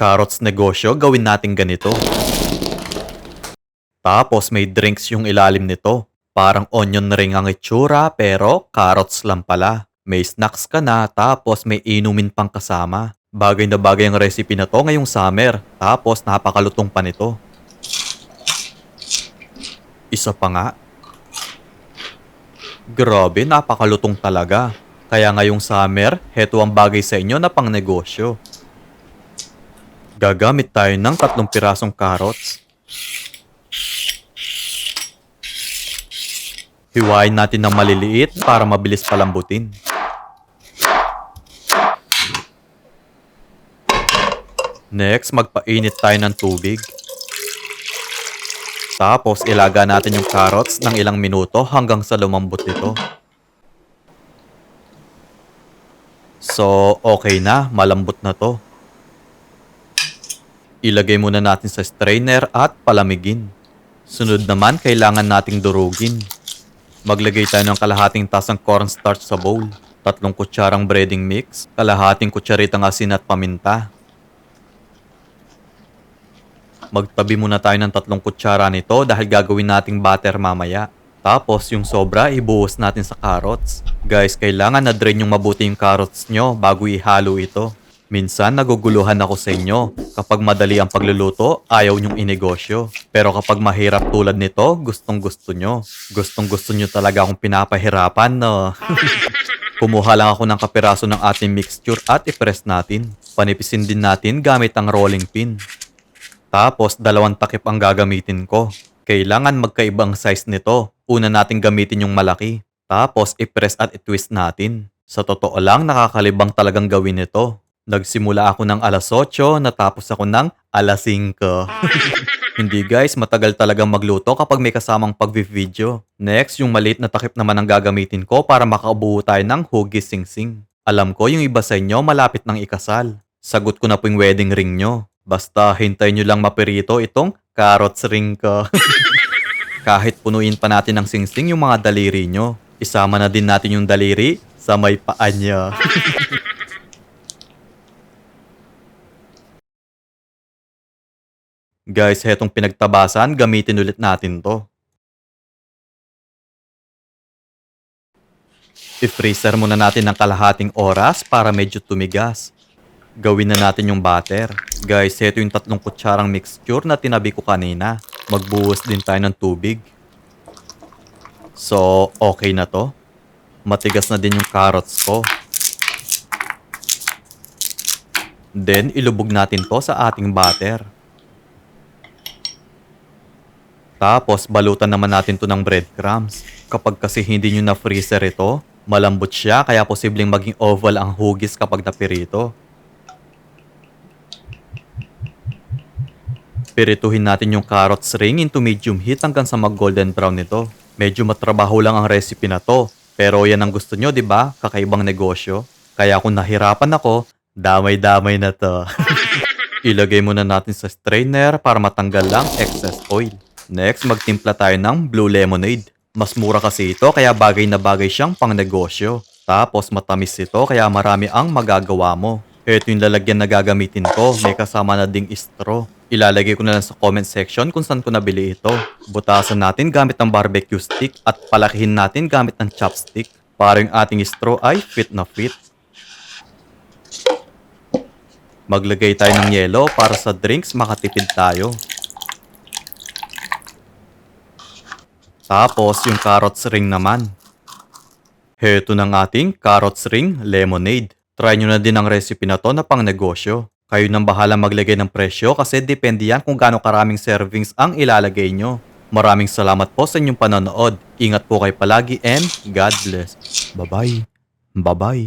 Carrots negosyo, gawin natin ganito. Tapos may drinks yung ilalim nito. Parang onion ring ang itsura pero carrots lang pala. May snacks ka na tapos may inumin pang kasama. Bagay na bagay ang recipe na to ngayong summer. Tapos napakalutong pa nito. Isa pa nga. Grabe, napakalutong talaga. Kaya ngayong summer, heto ang bagay sa inyo na pang negosyo. Gagamit tayo ng tatlong pirasong carrots. Hiwain natin ng maliliit para mabilis palambutin. Next, magpainit tayo ng tubig. Tapos, ilaga natin yung carrots ng ilang minuto hanggang sa lumambot ito. So, okay na. Malambot na to. Ilagay muna natin sa strainer at palamigin. Sunod naman, kailangan nating durugin. Maglagay tayo ng kalahating tasang cornstarch sa bowl. Tatlong kutsarang breading mix, kalahating kutsaritang asin at paminta. Magtabi muna tayo ng tatlong kutsara nito dahil gagawin nating batter mamaya. Tapos yung sobra ibuhos natin sa carrots. Guys, kailangan na drain yung mabuti yung carrots nyo bago ihalo ito. Minsan naguguluhan ako sa inyo. Kapag madali ang pagluluto, ayaw nyong inegosyo. Pero kapag mahirap tulad nito, gustong gusto nyo. Gustong gusto nyo talaga akong pinapahirapan, no? Kumuha lang ako ng kapiraso ng ating mixture at ipress natin. Panipisin din natin gamit ang rolling pin. Tapos, dalawang takip ang gagamitin ko. Kailangan magkaibang size nito. Una natin gamitin yung malaki. Tapos, i-press at i-twist natin. Sa totoo lang, nakakalibang talagang gawin ito. Nagsimula ako ng alas 8, natapos ako ng alas 5. Hindi guys, matagal talagang magluto kapag may kasamang pag-video. Next, yung maliit na takip naman ang gagamitin ko para makaubuo tayo ng hugis sing-sing. Alam ko yung iba sa inyo malapit ng ikasal. Sagot ko na po yung wedding ring nyo. Basta hintayin nyo lang mapirito itong carrots ring ko. Kahit punuin pa natin ng singsing yung mga daliri nyo. Isama na din natin yung daliri sa may paa niya. Guys, hetong pinagtabasan, gamitin ulit natin to. I-freezer muna natin ng kalahating oras para medyo tumigas. Gawin na natin yung batter. Guys, ito yung tatlong kutsarang mixture na tinabi ko kanina. Magbuhos din tayo ng tubig. So, okay na to. Matigas na din yung carrots ko. Then, ilubog natin to sa ating batter. Tapos, balutan naman natin to ng breadcrumbs. Kapag kasi hindi nyo na-freezer ito, malambot siya kaya posibleng maging oval ang hugis kapag napirito. Pirituhin natin yung carrots ring into medium heat hanggang sa mag-golden brown nito. Medyo matrabaho lang ang recipe na to. Pero yan ang gusto nyo, di ba? Kakaibang negosyo. Kaya kung nahirapan ako, damay-damay na to. Ilagay muna natin sa strainer para matanggal lang excess oil. Next, magtimpla tayo ng blue lemonade. Mas mura kasi ito kaya bagay na bagay siyang pang negosyo. Tapos matamis ito kaya marami ang magagawa mo. Ito yung lalagyan na gagamitin ko. May kasama na ding straw. Ilalagay ko na lang sa comment section kung saan ko nabili ito. Butasan natin gamit ng barbecue stick at palakihin natin gamit ng chopstick. Para yung ating straw ay fit na fit. Maglagay tayo ng yelo para sa drinks makatipid tayo. Tapos yung carrots ring naman. Heto ng ating carrots ring lemonade. Try nyo na din ang recipe na to na pang negosyo. Kayo nang bahala maglagay ng presyo kasi depende yan kung gaano karaming servings ang ilalagay nyo. Maraming salamat po sa inyong panonood. Ingat po kayo palagi and God bless. Bye-bye. Bye-bye.